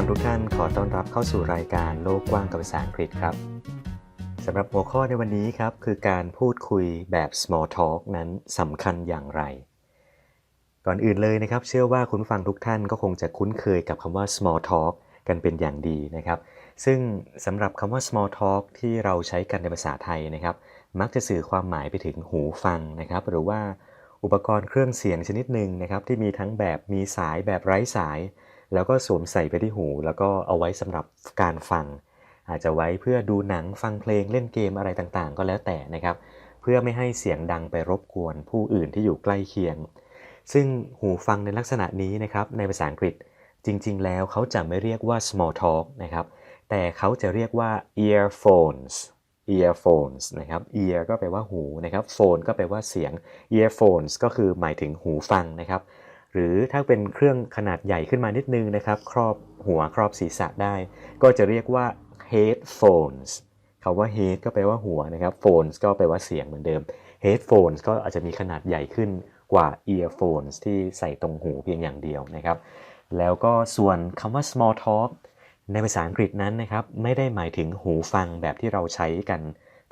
ฟังทุกท่านขอต้อนรับเข้าสู่รายการโลกกว้างกับภาษาอังกฤษครับสำหรับหัวข้อในวันนี้ครับ คือการพูดคุยแบบ small talk นั้นสำคัญอย่างไร ก่อนอื่นเลยนะครับ เชื่อว่าคุณฟังทุกท่านก็คงจะคุ้นเคยกับคำว่า small talk กันเป็นอย่างดีนะครับ ซึ่งสำหรับคำว่า small talk ที่เราใช้กันในภาษาไทยนะครับ มักจะสื่อความหมายไปถึงหูฟังนะครับ หรือว่าอุปกรณ์เครื่องเสียงชนิดหนึ่งนะครับที่มีทั้งแบบมีสายแบบไร้สาย แล้วก็สวมใส่ไปที่หู แล้วก็เอาไว้สำหรับการฟัง อาจจะไว้เพื่อดูหนังฟังเพลงเล่นเกมอะไรต่างๆ ก็แล้วแต่นะครับ เพื่อไม่ให้เสียงดังไปรบกวนผู้อื่นที่อยู่ใกล้เคียง ซึ่งหูฟังในลักษณะนี้นะครับในภาษาอังกฤษจริง ๆ แล้วเขาจะไม่เรียกว่า small talk นะครับ แต่เขาจะเรียกว่า earphones earphones นะครับ ear ก็แปลว่าหูนะครับ phone ก็แปลว่าเสียง earphones ก็คือหมายถึงหูฟังนะครับ หรือถ้าเป็นเครื่องขนาดใหญ่ขึ้นมานิดนึงนะครับ ครอบหัวครอบศีรษะได้ ก็จะเรียกว่า headphones คาว่า head ก็แปลว่าหัวนะครับ phones ก็แปลว่าเสียงเหมือนเดิม headphones ก็อาจจะมีขนาดใหญ่ขึ้นกว่า earphones ที่ใส่ตรงหูเพียงอย่างเดียวนะครับ แล้วก็ส่วนคำว่า small talk ในภาษาอังกฤษนั้นนะครับไม่ได้หมายถึงหูฟังแบบที่เราใช้กัน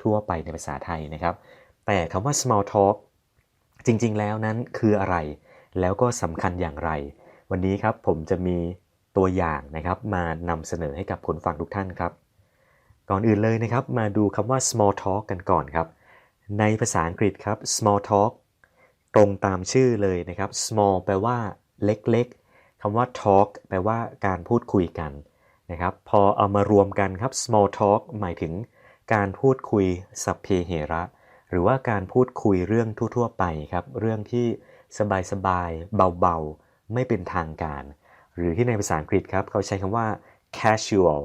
ทั่วไปในภาษาไทยนะครับ แต่คำว่า small talk จริงๆแล้วนั้นคืออะไร แล้วก็สำคัญอย่างไร วันนี้ครับผมจะมีตัวอย่างนะครับมานำเสนอให้กับคนฟังทุกท่านครับ ก่อนอื่นเลยนะครับมาดูคำว่า small talk กันก่อนครับ ในภาษาอังกฤษครับ small talk ตรงตามชื่อเลยนะครับ small แปลว่าเล็กๆคำว่า talk แปลว่าการพูดคุยกันนะครับพอเอามารวมกันครับ small talk หมายถึงการพูดคุยสัพเพเหระ หรือว่าการพูดคุยเรื่องทั่ว ๆ ไปครับ เรื่องที่ สบายๆ เบาๆ ไม่เป็นทางการ หรือที่ในภาษาอังกฤษครับ เขาใช้คำว่า casual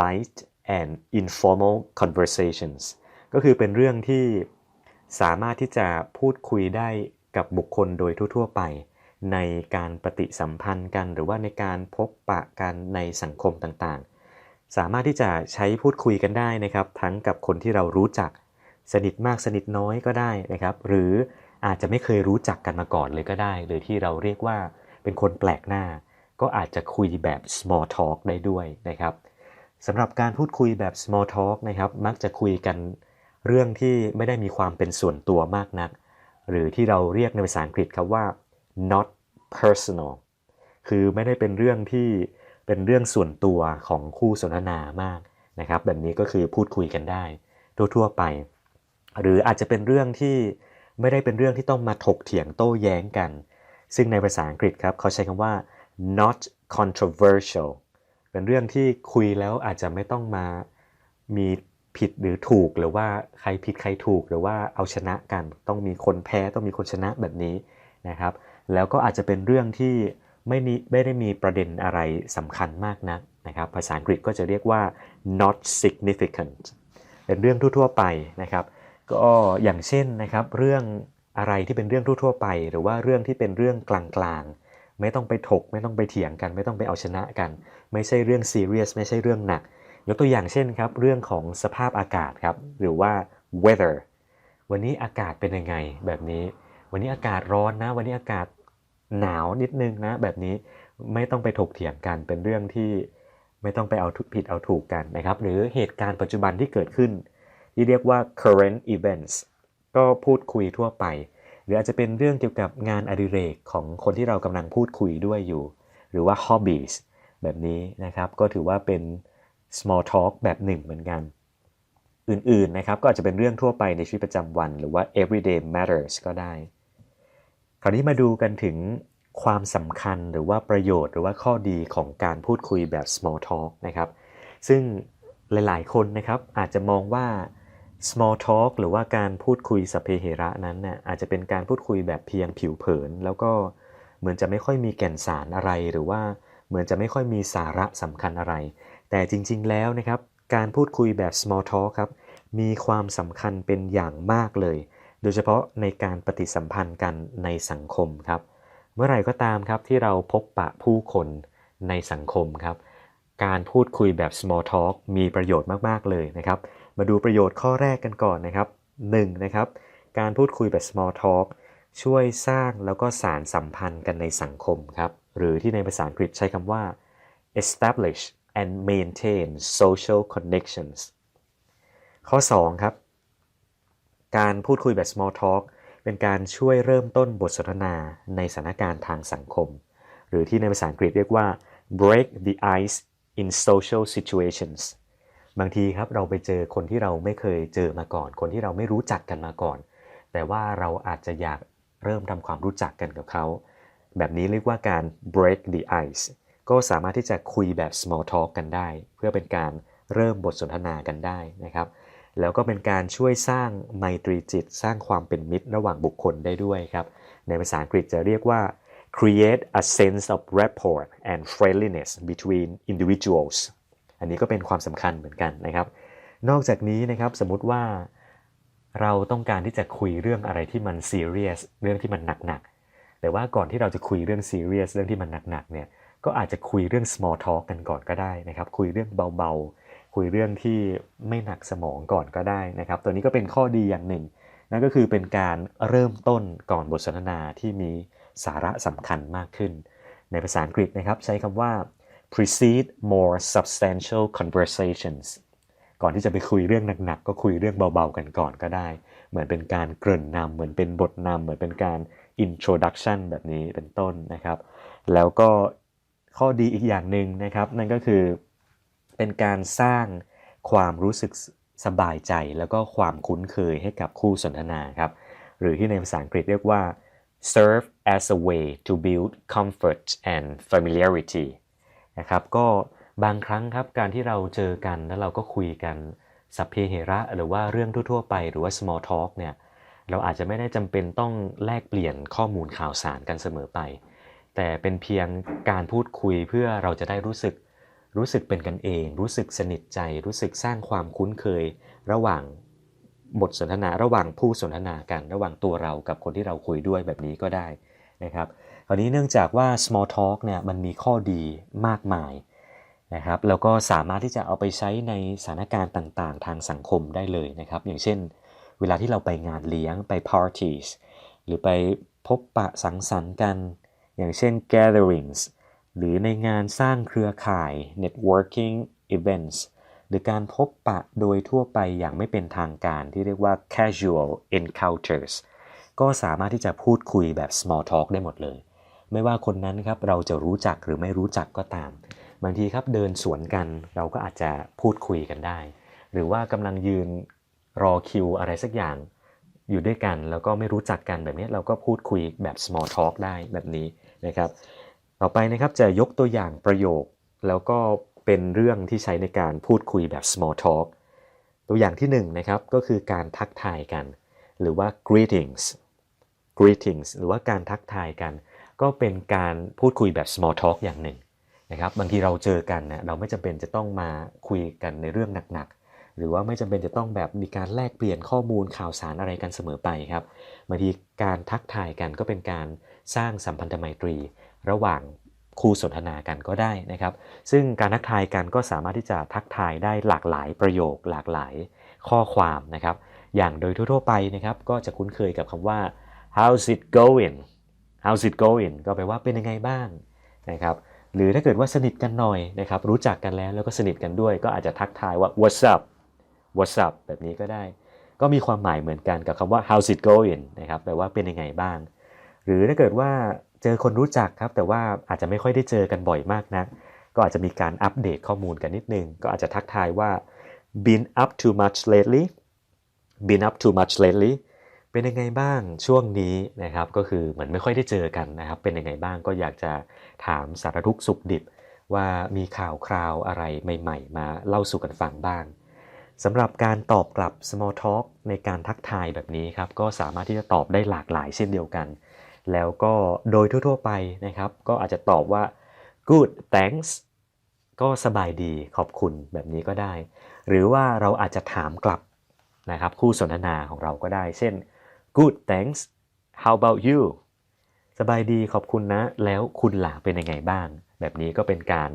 light and informal conversations ก็คือเป็นเรื่องที่สามารถที่จะพูดคุยได้กับบุคคลโดยทั่วๆไป ในการปฏิสัมพันธ์กัน หรือว่าในการพบปะกันในสังคมต่างๆ สามารถที่จะใช้พูดคุยกันได้นะครับ ทั้งกับคนที่เรารู้จัก สนิทมากสนิทน้อยก็ได้นะครับ หรือ อาจจะไม่เคยรู้จักกันมาก่อนเลยก็ได้ หรือที่เราเรียกว่าเป็นคนแปลกหน้า ก็อาจจะคุยแบบ small talk ได้ด้วยนะครับสำหรับการพูดคุยแบบ small talk นะครับ มักจะคุยกันเรื่องที่ไม่ได้มีความเป็นส่วนตัวมากนัก หรือที่เราเรียกในภาษาอังกฤษครับว่า not personal คือไม่ได้เป็นเรื่องที่เป็นเรื่องส่วนตัวของคู่สนทนามากนะครับ แบบนี้ก็คือพูดคุยกันได้ทั่วๆไป หรืออาจจะเป็นเรื่องที่ ไม่ได้เป็นเรื่องที่ต้องมาถกเถียงโต้แย้งกัน ซึ่งในภาษาอังกฤษครับ เขาใช้คำว่า not controversial เป็นเรื่องที่คุยแล้วอาจจะไม่ต้องมามีผิดหรือถูกหรือว่าใครผิดใครถูกหรือว่าเอาชนะกัน ต้องมีคนแพ้ต้องมีคนชนะแบบนี้นะครับ แล้วก็อาจจะเป็นเรื่องที่ไม่มีไม่ได้มีประเด็นอะไรสำคัญมากนักนะครับ ภาษาอังกฤษก็จะเรียกว่า not significant เป็นเรื่องทั่วๆไปนะครับ ก็อย่างเช่นนะครับ เรื่องอะไรที่เป็นเรื่องทั่วๆไป หรือว่าเรื่องที่เป็นเรื่องกลางๆ ไม่ต้องไปถก ไม่ต้องไปเถียงกัน ไม่ต้องไปเอาชนะกัน ไม่ใช่เรื่องซีเรียสไม่ใช่เรื่องหนักยกตัวอย่างเช่นครับ เรื่องของสภาพอากาศครับ หรือว่า weather วันนี้อากาศเป็นยังไงแบบนี้ วันนี้อากาศร้อนนะ วันนี้อากาศหนาวนิดนึงนะ แบบนี้ไม่ต้องไปถกเถียงกันเป็นเรื่องที่ไม่ต้องไปเอาผิดเอาถูกกันนะครับ หรือเหตุการณ์ปัจจุบันที่เกิดขึ้น ที่เรียกว่า current events ก็พูดคุยทั่วไป หรืออาจจะเป็นเรื่องเกี่ยวกับงานอดิเรกของคนที่เรากำลังพูดคุยด้วยอยู่ หรือว่า hobbies แบบนี้นะครับ ก็ถือว่าเป็น small talk แบบหนึ่งเหมือนกัน อื่นๆนะครับ ก็อาจจะเป็นเรื่องทั่วไปในชีวิตประจำวัน หรือว่า everyday matters ก็ได้ คราวนี้มาดูกันถึงความสำคัญหรือว่าประโยชน์หรือว่าข้อดีของการพูดคุยแบบ small talk นะครับ ซึ่งหลายๆ คนนะครับอาจจะมองว่า small talk หรือว่าการพูดคุยสัพเพเหระนั้นน่ะอาจจะเป็นการพูดคุยแบบเพียงผิวเผิน แล้วก็เหมือนจะไม่ค่อยมีแก่นสารอะไร หรือว่าเหมือนจะไม่ค่อยมีสาระสำคัญอะไร แต่จริง ๆ แล้วนะครับ การพูดคุยแบบ small talk ครับ มีความสำคัญเป็นอย่างมากเลย โดยเฉพาะในการปฏิสัมพันธ์กันในสังคมครับ เมื่อไหร่ก็ตามครับที่เราพบปะผู้คนในสังคมครับ การพูดคุยแบบ small talk มีประโยชน์มากๆเลยนะครับ มาดูประโยชน์ข้อแรกกันก่อนนะครับ1นะครับ การพูดคุยแบบ small talk ช่วยสร้างแล้วก็สารสัมพันธ์กันในสังคมครับ หรือที่ในภาษาอังกฤษใช้คำว่า establish and maintain social connections ข้อ 2 ครับ การพูดคุยแบบ small talk เป็นการช่วยเริ่มต้นบทสนทนาในสถานการณ์ทางสังคม หรือที่ในภาษาอังกฤษเรียกว่า break the ice in social situations บางทีครับเราไปเจอคนที่เราไม่เคยเจอมาก่อน คนที่เราไม่รู้จักกันมาก่อน แต่ว่าเราอาจจะอยากเริ่มทำความรู้จักกันกับเขา แบบนี้เรียกว่าการ break the ice ก็สามารถที่จะคุยแบบ small talk กันได้ เพื่อเป็นการเริ่มบทสนทนากันได้นะครับ แล้วก็เป็นการช่วยสร้างไมตรีจิต สร้างความเป็นมิตรระหว่างบุคคลได้ด้วยครับ ในภาษาอังกฤษจะเรียกว่า create a sense of rapport and friendliness between individuals อันนี้ก็เป็นความสำคัญเหมือนกันนะครับ นอกจากนี้นะครับสมมุติว่าเราต้องการที่จะคุยเรื่องอะไรที่มันซีเรียสเรื่องที่มันหนักๆแต่ว่าก่อนที่เราจะคุยเรื่องซีเรียสเรื่องที่มันหนักๆเนี่ยก็อาจจะคุยเรื่อง small talk กันก่อนก็ได้นะครับคุยเรื่องเบาๆ คุยเรื่องที่ไม่หนักสมองก่อนก็ได้นะครับ ตัวนี้ก็เป็นข้อดีอย่างหนึ่งนั่นก็คือเป็นการเริ่มต้นก่อนบทสนทนาที่มีสาระสำคัญมากขึ้น ในภาษาอังกฤษนะครับ ใช้คำว่า precede more substantial conversations ก่อนที่จะไปคุยเรื่องหนักๆ ก็คุยเรื่องเบาๆ กันก่อนก็ได้ เหมือนเป็นการเกริ่นนำเหมือนเป็นบทนำเหมือนเป็นการ introduction แบบนี้เป็นต้นนะครับ แล้วก็ข้อดีอีกอย่างหนึ่งนะครับ นั่นก็คือเป็นการสร้างความรู้สึกสบายใจแล้วก็ความคุ้นเคยให้กับคู่สนทนาครับ หรือที่ในภาษาอังกฤษเรียกว่า serve as a way to build comfort and familiarity นะครับ ก็บางครั้งครับการที่เราเจอกันแล้วเราก็คุยกันสัพเพเหระ หรือว่าเรื่องทั่วๆไปหรือว่า small talk เนี่ยเราอาจจะไม่ได้จำเป็นต้องแลกเปลี่ยนข้อมูลข่าวสารกันเสมอไป แต่เป็นเพียงการพูดคุยเพื่อเราจะได้รู้สึกรู้สึกเป็นกันเอง รู้สึกสนิทใจ รู้สึกสร้างความคุ้นเคย ระหว่างบทสนทนา ระหว่างผู้สนทนากัน ระหว่างตัวเรากับคนที่เราคุยด้วยแบบนี้ก็ได้นะครับ คราวนี้เนื่องจากว่า small talk เนี่ยมันมีข้อดีมากมายนะครับแล้วก็สามารถที่จะเอาไปใช้ในสถานการณ์ต่างๆ ทางสังคมได้เลยนะครับ อย่างเช่น เวลาที่เราไปงานเลี้ยงไป parties หรือไปพบปะสังสรรค์กัน อย่างเช่น gatherings หรือในงานสร้างเครือข่าย networking events หรือการพบปะโดยทั่วไปอย่างไม่เป็นทางการที่เรียกว่า casual encounters ก็สามารถที่จะพูดคุยแบบ small talk ได้หมดเลย ไม่ว่าคนนั้นครับเราจะรู้จักหรือไม่รู้จักก็ตาม บางทีครับเดินสวนกันเราก็อาจจะพูดคุยกันได้ หรือว่ากำลังยืนรอคิวอะไรสักอย่างอยู่ด้วยกันแล้วก็ไม่รู้จักกันแบบนี้เราก็พูดคุยแบบ small talk ได้แบบนี้นะครับ ต่อไปนะครับจะยกตัวอย่างประโยค แล้วก็เป็นเรื่องที่ใช้ในการพูดคุยแบบ small talk ตัวอย่างที่1นนะครับก็คือการทักทายกัน หรือว่า greetings greetings หรือว่าการทักทายกัน ก็เป็นการพูดคุยแบบ small talk อย่างหนึ่งนะครับบางทีเราเจอกันนะเราไม่จำเป็นจะต้องมาคุยกันในเรื่องหนักๆ หรือว่าไม่จำเป็นจะต้องแบบมีการแลกเปลี่ยนข้อมูลข่าวสารอะไรกันเสมอไปครับบางทีการทักทายกันก็เป็นการสร้างสัมพันธไมตรี ระหว่างคู่สนทนากันก็ได้นะครับ ซึ่งการทักทายกันก็สามารถที่จะทักทายได้หลากหลายประโยค หลากหลายข้อความนะครับ อย่างโดยทั่วๆไปนะครับ ก็จะคุ้นเคยกับคำว่า how's it going how's it going ก็แปลว่าเป็นยังไงบ้างนะครับหรือถ้าเกิดว่าสนิทกันหน่อยนะครับรู้จักกันแล้วแล้วก็สนิทกันด้วย ก็อาจจะทักทายว่า what's up what's up แบบนี้ก็ได้ ก็มีความหมายเหมือนกันกับคำว่า how's it going นะครับแปลว่าเป็นยังไงบ้าง หรือถ้าเกิดว่าเจอคนรู้จักครับ แต่ว่าอาจจะไม่ค่อยได้เจอกันบ่อยมากนัก ก็อาจจะมีการอัปเดตข้อมูลกันนิดนึง ก็อาจจะทักทายว่า been up too much lately been up too much lately เป็นยังไงบ้างช่วงนี้นะครับก็คือเหมือนไม่ค่อยได้เจอกันนะครับ เป็นยังไงบ้างก็อยากจะถามสารทุกสุขดิบ ว่ามีข่าวคราวอะไรใหม่ๆ มาเล่าสู่กันฟังบ้างสำหรับการตอบกลับ small talk ในการทักทายแบบนี้ครับก็สามารถที่จะตอบได้หลากหลายเช่นเดียวกัน แล้วก็โดยทั่วๆไปนะครับ ก็อาจจะตอบว่า good thanks ก็สบายดีขอบคุณแบบนี้ก็ได้ หรือว่าเราอาจจะถามกลับนะครับคู่สนทนาของเราก็ได้ เช่น good thanks how about you สบายดีขอบคุณนะ แล้วคุณหล่ะเป็นยังไงบ้าง แบบนี้ก็เป็นการ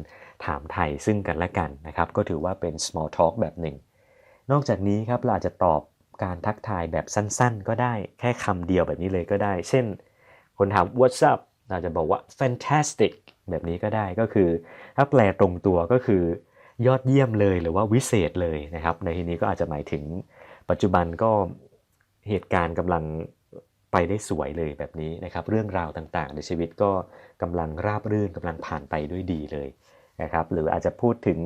ถามไทยซึ่งกันและกันนะครับ ก็ถือว่าเป็น small talk แบบหนึ่ง นอกจากนี้ครับเราอาจจะตอบการทักทายแบบสั้นๆ ก็ได้แค่คำเดียวแบบนี้เลยก็ได้ เช่น คนถาม what's up เราจะบอกว่า fantastic แบบนี้ก็ได้ก็คือ ถ้าแปลตรงตัวก็คือยอดเยี่ยมเลยหรือว่าวิเศษเลยนะครับ ในที่นี้ก็อาจจะหมายถึงปัจจุบันก็ เหตุการณ์กำลังไปได้สวยเลยแบบนี้นะครับ เรื่องราวต่างๆ ในชีวิตก็กำลังราบรื่นกำลังผ่านไปด้วยดีเลยนะครับ หรืออาจจะพูดถึง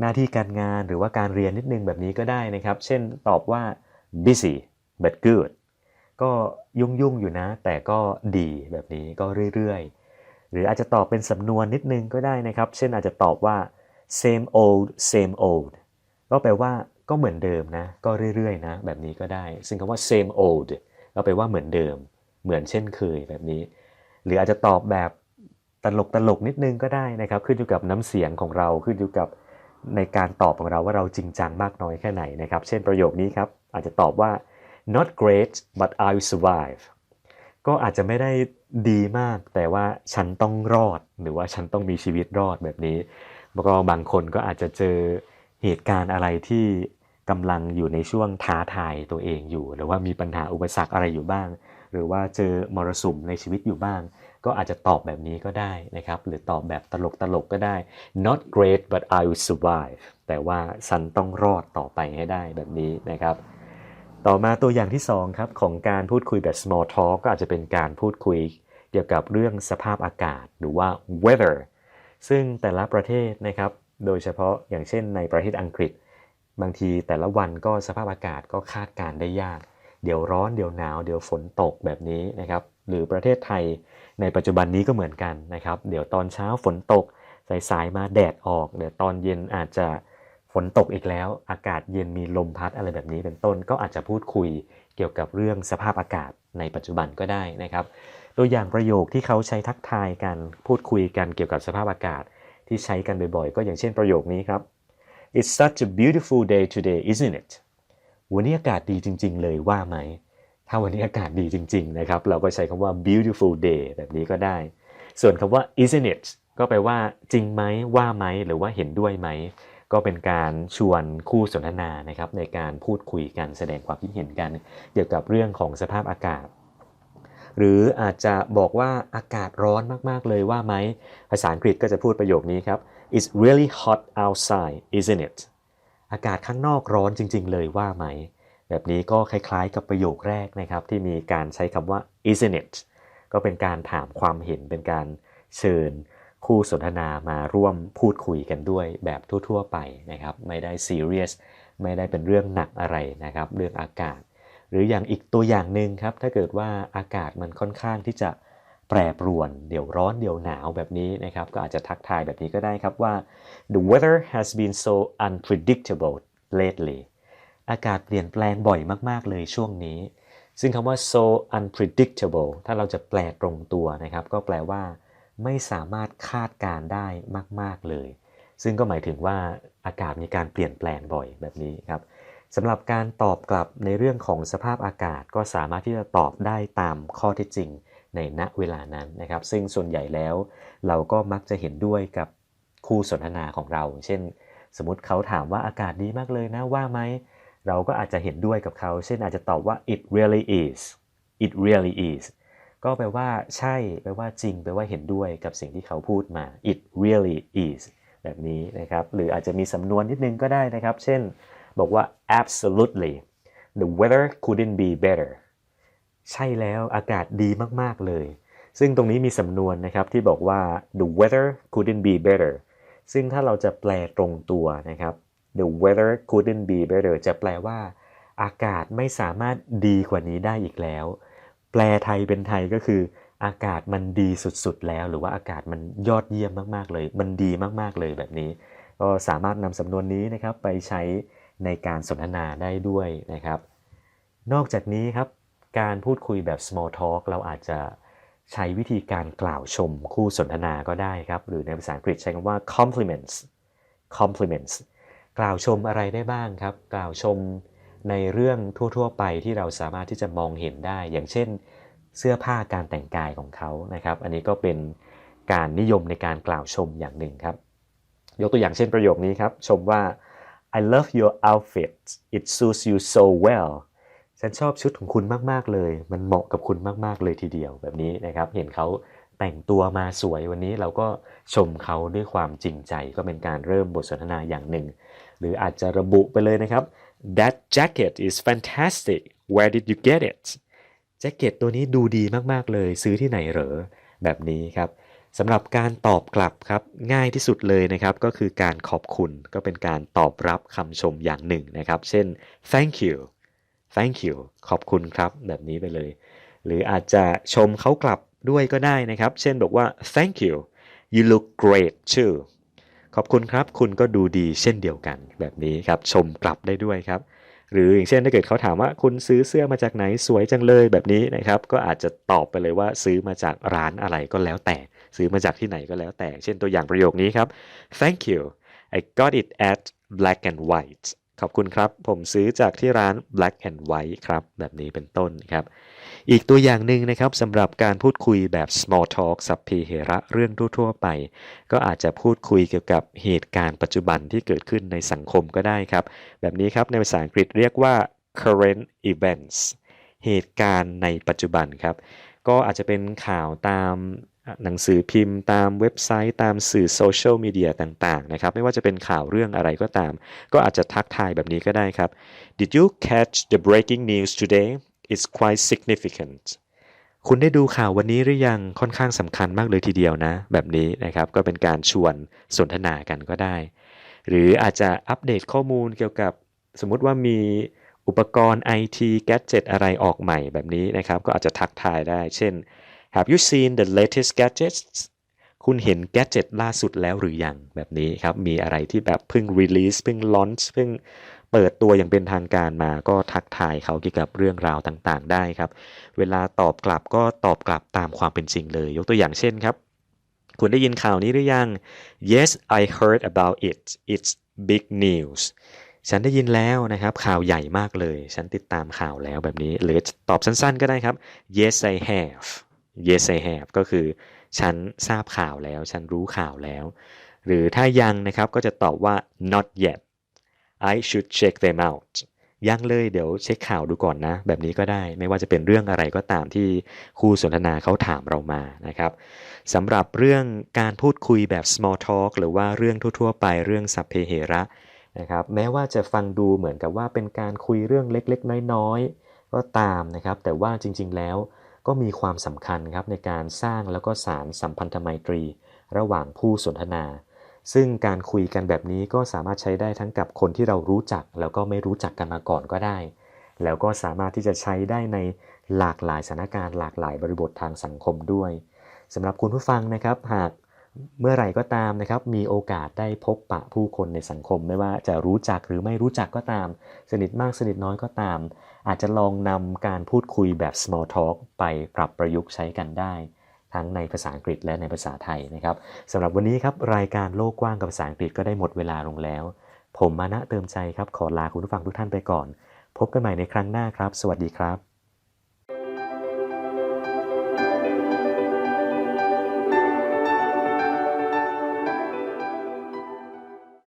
หน้าที่การงานหรือว่าการเรียนนิดนึงแบบนี้ก็ได้นะครับ เช่นตอบว่า busy but good ก็ยุ่งยุ่งอยู่นะ แต่ก็ดีแบบนี้ก็เรื่อยๆ หรืออาจจะตอบเป็นสำนวนนิดนึงก็ได้นะครับ เช่นอาจจะตอบว่า same old same old ก็แปลว่า ก็เหมือนเดิมนะ ก็เรื่อยๆนะ แบบนี้ก็ได้ ซึ่งคำว่า same old ก็แปลว่าเหมือนเดิม เหมือนเช่นเคยแบบนี้ หรืออาจจะตอบแบบตลกตลกๆนิดนึงก็ได้นะครับ ขึ้นอยู่กับน้ำเสียงของเราขึ้นอยู่กับในการตอบของเราว่าเราจริงจังมากน้อยแค่ไหนนะครับ เช่นประโยคนี้ครับ อาจจะตอบว่า not great but I'll survive ก็อาจจะไม่ได้ดีมาก แต่ว่าฉันต้องรอด หรือว่าฉันต้องมีชีวิตรอดแบบนี้แล้วก็บางคนก็อาจจะเจอ เหตุการณ์อะไรที่กำลังอยู่ในช่วงท้าทายตัวเองอยู่ หรือว่ามีปัญหาอุปสรรคอะไรอยู่บ้าง หรือว่าเจอมรสุมในชีวิตอยู่บ้าง ก็อาจจะตอบแบบนี้ก็ได้นะครับ หรือตอบแบบตลกตลกๆก็ได้ not great but I will survive แต่ว่าฉันต้องรอดต่อไปให้ได้แบบนี้นะครับ ต่อมาตัวอย่างที่2ครับของการพูดคุยแบบ small talk ก็อาจจะเป็นการพูดคุยเกี่ยวกับเรื่องสภาพอากาศหรือว่า weather ซึ่งแต่ละประเทศนะครับ โดยเฉพาะอย่างเช่นในประเทศอังกฤษ บางทีแต่ละวันก็สภาพอากาศก็คาดการได้ยาก เดี๋ยวร้อนเดี๋ยวหนาวเดี๋ยวฝนตกแบบนี้นะครับ หรือประเทศไทยในปัจจุบันนี้ก็เหมือนกันนะครับ เดี๋ยวตอนเช้าฝนตกสายๆมาแดดออก เดี๋ยวตอนเย็นอาจจะฝนตกอีกแล้ว อากาศเย็นมีลมพัดอะไรแบบนี้เป็นต้น ก็อาจจะพูดคุยเกี่ยวกับเรื่องสภาพอากาศในปัจจุบันก็ได้นะครับ ตัวอย่างประโยคที่เขาใช้ทักทายกันพูดคุยกันเกี่ยวกับสภาพอากาศ ที่ใช้กันบ่อยๆ ก็อย่างเช่นประโยคนี้ครับ It's such a beautiful day today isn't it วันนี้อากาศดีจริง ๆ เลยว่าไหม ถ้าวันนี้อากาศดีจริง ๆ นะครับ เราก็ใช้คำว่า beautiful day แบบนี้ก็ได้ ส่วนคำว่า isn't it ก็แปลว่าจริงไหมว่าไหม หรือว่าเห็นด้วยไหม ก็เป็นการชวนคู่สนทนานะครับในการพูดคุยกันแสดงความคิดเห็นกัน เกี่ยวกับเรื่องของสภาพอากาศ หรืออาจจะบอกว่าอากาศร้อนมาก ๆ เลยว่าไหม ภาษาอังกฤษก็จะพูดประโยคนี้ครับ It's really hot outside isn't it อากาศข้างนอกร้อนจริง ๆ เลยว่าไหม แบบนี้ก็คล้ายๆ กับประโยคแรกนะครับ ที่มีการใช้คำว่า isn't it ก็เป็นการถามความเห็นเป็นการเชิญคู่สนทนามาร่วมพูดคุยกันด้วยแบบทั่ว ๆ ไปนะครับ ไม่ได้ซีเรียสไม่ได้เป็นเรื่องหนักอะไรนะครับ เรื่องอากาศ หรืออย่างอีกตัวอย่างหนึ่งครับ ถ้าเกิดว่าอากาศมันค่อนข้างที่จะแปรปรวน เดี๋ยวร้อนเดี๋ยวหนาวแบบนี้นะครับ ก็อาจจะทักทายแบบนี้ก็ได้ครับว่า the weather has been so unpredictable lately อากาศเปลี่ยนแปลงบ่อยมาก ๆ เลยช่วงนี้ ซึ่งคำว่า so unpredictable ถ้าเราจะแปลตรงตัวนะครับ ก็แปลว่า ไม่สามารถคาดการได้มาก ๆ เลย ซึ่งก็หมายถึงว่าอากาศมีการเปลี่ยนแปลงบ่อยแบบนี้ครับ สำหรับการตอบกลับในเรื่องของสภาพอากาศก็สามารถที่จะตอบได้ตามข้อเท็จจริงในณเวลานั้นนะครับ ซึ่งส่วนใหญ่แล้ว เราก็มักจะเห็นด้วยกับคู่สนทนาของเรา เช่น สมมติเขาถามว่าอากาศดีมากเลยนะว่าไหมเราก็อาจจะเห็นด้วยกับเขา เช่นอาจจะตอบว่า it really is it really is ก็แปลว่าใช่ แปลว่าจริง แปลว่าเห็นด้วยกับสิ่งที่เขาพูดมา it really is แบบนี้นะครับ หรืออาจจะมีสำนวนนิดนึงก็ได้นะครับ เช่น บอกว่า absolutely the weather couldn't be better ใช่แล้วอากาศดีมาก ๆ เลย ซึ่งตรงนี้มีสำนวนนะครับที่บอกว่า the weather couldn't be better ซึ่งถ้าเราจะแปลตรงตัวนะครับ the weather couldn't be better จะแปลว่า อากาศไม่สามารถดีกว่านี้ได้อีกแล้ว แปลไทยเป็นไทยก็คือ อากาศมันดีสุด ๆ แล้ว หรือว่าอากาศมันยอดเยี่ยมมาก ๆ เลย มันดีมาก ๆ เลยแบบนี้ ก็สามารถนำสำนวนนี้นะครับไปใช้ ในการสนทนาได้ด้วยนะครับ นอกจากนี้ครับการพูดคุยแบบ small talk เราอาจจะใช้วิธีการกล่าวชมคู่สนทนาก็ได้ครับ หรือในภาษาอังกฤษใช้คำว่า compliments compliments กล่าวชมอะไรได้บ้างครับ กล่าวชมในเรื่องทั่ว ๆ ไปที่เราสามารถที่จะมองเห็นได้ อย่างเช่น เสื้อผ้าการแต่งกายของเขานะครับ อันนี้ก็เป็นการนิยมในการกล่าวชมอย่างหนึ่งครับ ยกตัวอย่างเช่นประโยคนี้ครับ ชมว่า I love your outfit it suits you so well ฉันชอบชุดของคุณมาก ๆ เลย มันเหมาะกับคุณมาก ๆ เลยทีเดียวแบบนี้นะครับ เห็นเขาแต่งตัวมาสวยวันนี้เราก็ชมเขาด้วยความจริงใจ ก็เป็นการเริ่มบทสนทนาอย่างหนึ่ง หรืออาจจะระบุไปเลยนะครับ That jacket is fantastic where did you get it แจ็คเก็ตตัวนี้ดูดีมาก ๆ เลยซื้อที่ไหนเหรอ แบบนี้ครับ สำหรับการตอบกลับครับง่ายที่สุดเลยนะครับก็คือการขอบคุณก็เป็นการตอบรับคำชมอย่างหนึ่งนะครับ เช่น thank you thank you ขอบคุณครับแบบนี้ไปเลย หรืออาจจะชมเขากลับด้วยก็ได้นะครับ เช่นบอกว่า thank you you look great too ขอบคุณครับ คุณก็ดูดีเช่นเดียวกันแบบนี้ครับ ชมกลับได้ด้วยครับ หรืออย่างเช่นถ้าเกิดเขาถามว่าคุณซื้อเสื้อมาจากไหนสวยจังเลยแบบนี้นะครับ ก็อาจจะตอบไปเลยว่าซื้อมาจากร้านอะไรก็แล้วแต่ ซื้อมาจากที่ไหนก็แล้วแต่ เช่นตัวอย่างประโยคนี้ครับ thank you I got it at black and white ขอบคุณครับ ผมซื้อจากที่ร้าน black and white ครับ แบบนี้เป็นต้นครับ อีกตัวอย่างหนึ่งนะครับสำหรับการพูดคุยแบบ small talk สัพเพเหระเรื่องทั่วๆไป ก็อาจจะพูดคุยเกี่ยวกับเหตุการณ์ปัจจุบันที่เกิดขึ้นในสังคมก็ได้ครับ แบบนี้ครับในภาษาอังกฤษเรียกว่า current events เหตุการณ์ในปัจจุบันครับ ก็อาจจะเป็นข่าวตามหนังสือพิมพ์ตามเว็บไซต์ตามสื่อโซเชียลมีเดียต่างๆนะครับ ไม่ว่าจะเป็นข่าวเรื่องอะไรก็ตาม ก็อาจจะทักทายแบบนี้ก็ได้ครับ Did you catch the breaking news today? It's quite significant. คุณได้ดูข่าววันนี้หรือยังค่อนข้างสำคัญมากเลยทีเดียวนะ แบบนี้นะครับก็เป็นการชวนสนทนากันก็ได้ หรืออาจจะอัปเดตข้อมูลเกี่ยวกับสมมติว่ามี อุปกรณ์ IT gadget อะไรออกใหม่แบบนี้นะครับ ก็อาจจะทักทายได้ เช่น Have you seen the latest gadgets คุณเห็นแกจ g e t ล่าสุดแล้วหรือยังแบบนี้ครับ มีอะไรที่แบบเพิ่ง release เพิ่ง launch เพิ่งเปิดตัวอย่างเป็นทางการมาก็ทักทายเขาเกี่ยวกับเรื่องราวต่างๆ ได้ครับ เวลาตอบกลับก็ตอบกลับตามความเป็นจริงเลย ยกตัวอย่างเช่นครับ คุณได้ยินข่าวนี้หรือยัง Yes I heard about it it's big news ฉันได้ยินแล้วนะครับข่าวใหญ่มากเลย ฉันติดตามข่าวแล้วแบบนี้ หรือตอบสั้นๆก็ได้ครับ Yes I have Yes I have ก็คือ ฉันทราบข่าวแล้ว ฉันรู้ข่าวแล้ว หรือถ้ายังนะครับก็จะตอบว่า not yet I should check them out ยังเลยเดี๋ยวเช็คข่าวดูก่อนนะ แบบนี้ก็ได้ไม่ว่าจะเป็นเรื่องอะไรก็ตามที่คู่สนทนาเขาถามเรามานะครับสำหรับเรื่องการพูดคุยแบบ small talk หรือว่าเรื่องทั่ว ๆ ไปเรื่องสัพเพเหระ นะครับแม้ว่าจะฟังดูเหมือนกับว่าเป็นการคุยเรื่องเล็กๆ น้อยๆ ก็ตามนะครับ แต่ว่าจริงๆแล้วก็มีความสำคัญครับในการสร้างแล้วก็สารสัมพันธไมตรี ระหว่างผู้สนทนา ซึ่งการคุยกันแบบนี้ก็สามารถใช้ได้ทั้งกับคนที่เรารู้จัก แล้วก็ไม่รู้จักกันมาก่อนก็ได้ แล้วก็สามารถที่จะใช้ได้ในหลากหลายสถานการณ์หลากหลายบริบททางสังคมด้วยสำหรับคุณผู้ฟังนะครับ หาก เมื่อไหร่ก็ตามนะครับ มีโอกาสได้พบปะผู้คนในสังคม ไม่ว่าจะรู้จักหรือไม่รู้จักก็ตาม สนิทมากสนิทน้อยก็ตาม อาจจะลองนำการพูดคุยแบบ small talk ไปปรับประยุกต์ใช้กันได้ ทั้งในภาษาอังกฤษและในภาษาไทยนะครับสำหรับวันนี้ครับรายการโลกกว้างกับภาษาอังกฤษก็ได้หมดเวลาลงแล้ว ผมมานะเติมใจครับขอลาคุณผู้ฟังทุกท่านไปก่อน พบกันใหม่ในครั้งหน้าครับ สวัสดีครับ